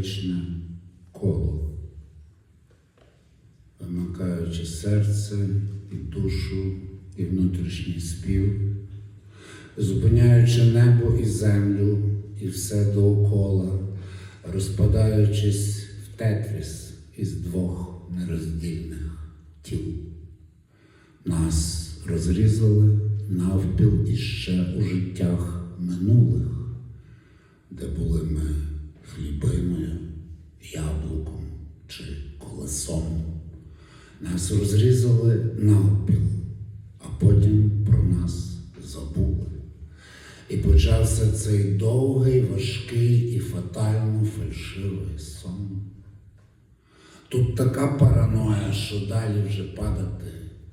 електричне коло, вимикаючи серце і душу, і внутрішній спів, зупиняючи небо і землю, і все довкола, розпадаючись в тетріс із двох нероздільних тіл. Нас розрізали навпіл іще у життях минулих, колесом. Нас розрізали навпіл, а потім про нас забули. І почався цей довгий, важкий і фатально фальшивий сон. Тут така параноя, що далі вже падати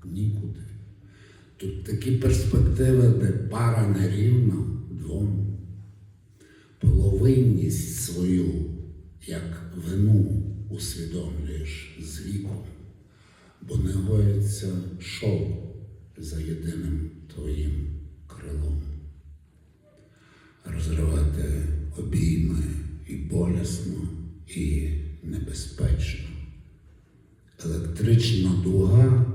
нікуди. Тут такі перспективи, де пара нерівна двом. Половинність свою, як вину усвідомлюєш з віком, бо не гоїться шов за єдиним твоїм крилом. Розривати обійми і болісно, і небезпечно. Електрична дуга,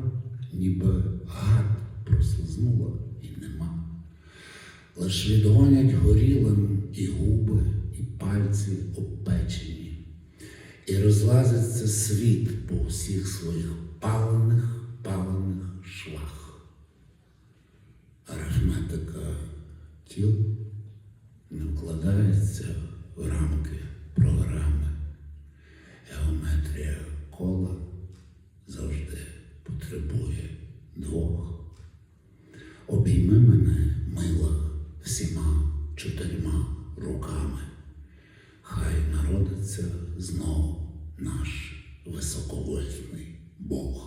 ніби гад прослизнула і нема. Лиш відгонять горілим і губи, і пальці обпечені, і розлазиться світ по всіх своїх палених, палених швах. Арифметика тіл не вкладається в рамки програми. Геометрія кола завжди потребує двох. Обійми мене, мила, всіма чотирма руками. Хай народиться знов наш високовольтний Бог.